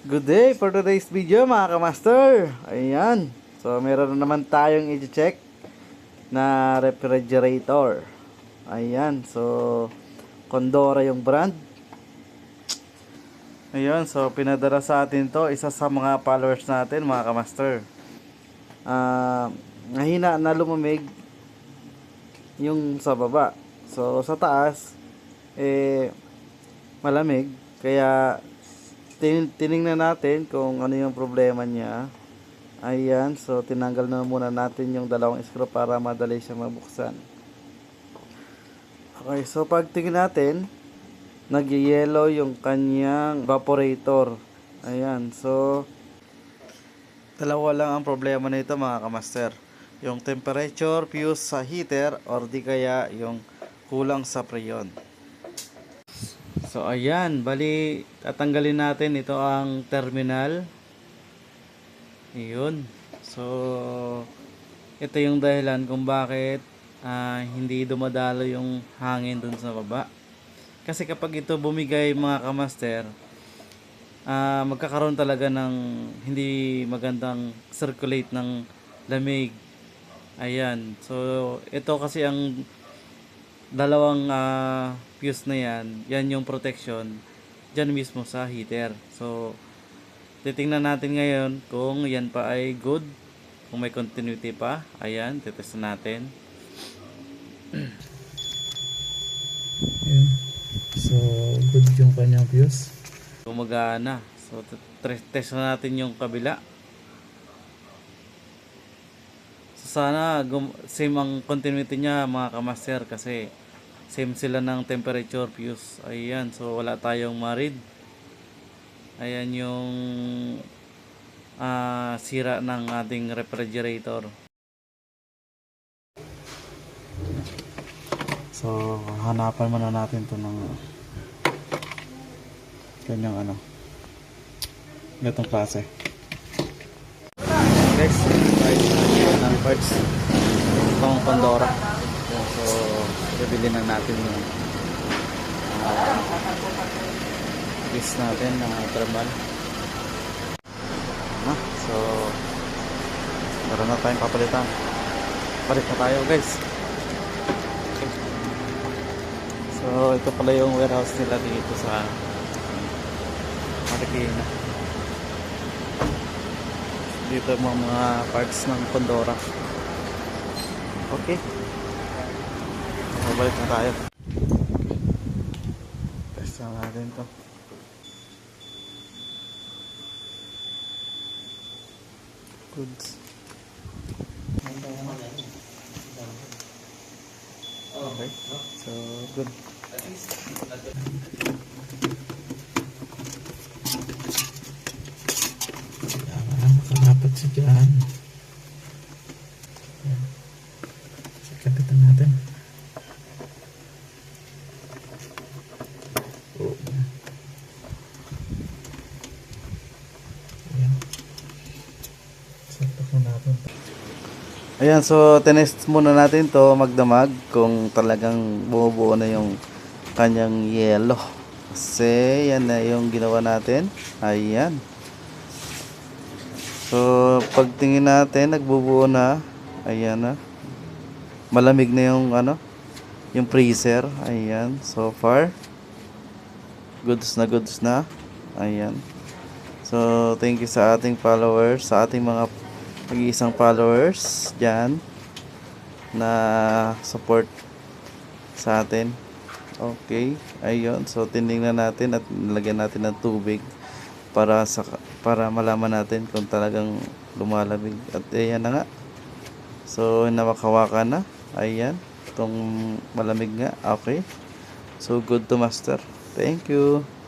Good day for today's video mga kamaster. Ayan. So meron na naman tayong i-check na refrigerator. Ayan. So Condora yung brand. Ayan. So pinadala sa atin to isa sa mga followers natin mga kamaster. Ah, nahina na lumamig yung sa baba. So sa taas eh malamig kaya tin tiningnan natin kung ano yung problema niya. Ayan, so tinanggal na muna natin yung dalawang screw para madali siya mabuksan. Okay, so pagtingin natin, nag-yellow yung kanyang evaporator. Ayan, so dalawa lang ang problema nito mga kamaster. Yung temperature fuse sa heater or di kaya yung kulang sa preyon. So ayan, bali tatanggalin natin ito ang terminal. Ayun. So ito yung dahilan kung bakit ah, hindi dumadalo yung hangin dun sa baba. Kasi kapag ito bumigay mga kamaster, ah, magkakaroon talaga ng hindi magandang circulate ng lamig. Ayan. So ito kasi ang dalawang ah, fuse na yan, yan yung protection dyan mismo sa heater. So, titingnan natin ngayon kung yan pa ay good, kung may continuity pa. Ayan, titest natin. Ayan. So, good yung kanyang fuse. Gumagana. So, test na natin yung kabila. So, sana gum- same ang continuity niya mga kamaster kasi same sila ng temperature fuse. Ayan, so wala tayong marid. Ayan yung ah, sira ng ating refrigerator. So, hanapan muna natin to ng ganyang ano ganitong klase guys ng parts itong Pandora. So bibili na natin yung uh, natin ng thermal. Ah, so meron na tayong papalitan. Palit na tayo guys. So ito pala yung warehouse nila dito sa Marikina. Dito ang mga parts ng Pandora. Okay. Babalik na tayo. Test na natin to. Goods. Okay. So, good. Dyan. Ayan. So, kapitan natin. Oh. Ayan. Sakto po natin. Ayan, so tinest muna natin to magdamag kung talagang bumubuo na yung kanyang yellow. Kasi yan na yung ginawa natin. Ayan. So pagtingin natin, nagbubuo na. Ayan na. Malamig na yung ano, yung freezer. Ayan, so far. Goods na goods na. Ayan. So thank you sa ating followers, sa ating mga mag-iisang followers dyan na support sa atin. Okay, ayun. So tinignan natin at nilagyan natin ng tubig para sa para malaman natin kung talagang lumalamig. At ayan na nga. So nawakawakan na. Ayan. Itong malamig nga. Okay. So good to master. Thank you.